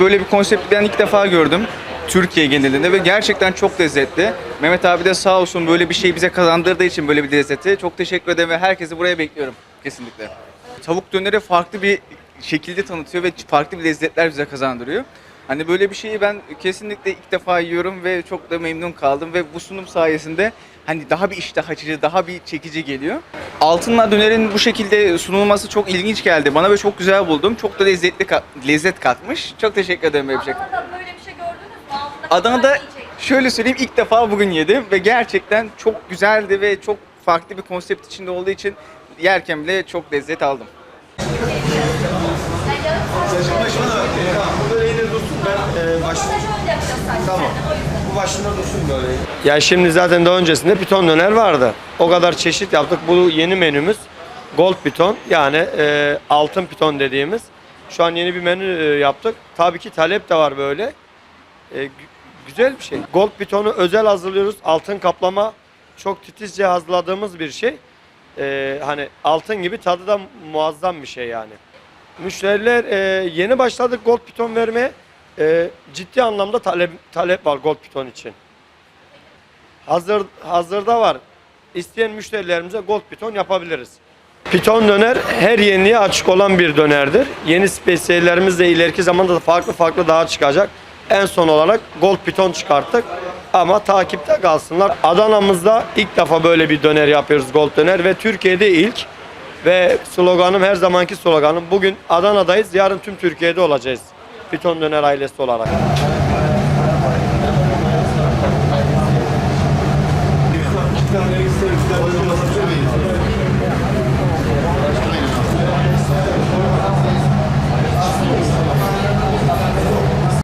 Böyle bir konsepti ben ilk defa gördüm. Türkiye genelinde ve gerçekten çok lezzetli. Mehmet abi de sağ olsun böyle bir şey bize kazandırdığı için böyle bir lezzeti. Çok teşekkür ederim ve herkesi buraya bekliyorum kesinlikle. Tavuk döneri farklı bir şekilde tanıtıyor ve farklı bir lezzetler bize kazandırıyor. Hani böyle bir şeyi ben kesinlikle ilk defa yiyorum ve çok da memnun kaldım ve bu sunum sayesinde hani daha bir iştah açıcı, daha bir çekici geliyor. Altınla dönerin bu şekilde sunulması çok ilginç geldi. Bana ve çok güzel buldum. Çok da lezzetli ka- lezzet katmış. Çok teşekkür ederim bir şey. Adana'da böyle bir şey gördünüz mü? Adana'da şöyle söyleyeyim ilk defa bugün yedim ve gerçekten çok güzeldi ve çok farklı bir konsept içinde olduğu için yerken bile çok lezzet aldım. Tamam. Bu başında dursun böyle. Ya şimdi zaten daha öncesinde piton döner vardı. O kadar çeşit yaptık. Bu yeni menümüz gold piton yani e, altın piton dediğimiz. Şu an yeni bir menü e, yaptık. Tabii ki talep de var böyle. E, gü- güzel bir şey. Gold pitonu özel hazırlıyoruz. Altın kaplama çok titizce hazırladığımız bir şey. E, hani altın gibi tadı da muazzam bir şey yani. Müşteriler e, yeni başladık gold piton vermeye. E, ciddi anlamda talep talep var gold piton için. Hazır hazırda var. İsteyen müşterilerimize gold piton yapabiliriz. Piton döner her yeniye açık olan bir dönerdir. Yeni spesiyellerimiz de ileriki zamanda da farklı farklı daha çıkacak. En son olarak gold piton çıkarttık. Ama takipte kalsınlar. Adana'mızda ilk defa böyle bir döner yapıyoruz gold döner ve Türkiye'de ilk. Ve sloganım her zamanki sloganım. Bugün Adana'dayız, yarın tüm Türkiye'de olacağız. Piton Döner ailesi olarak.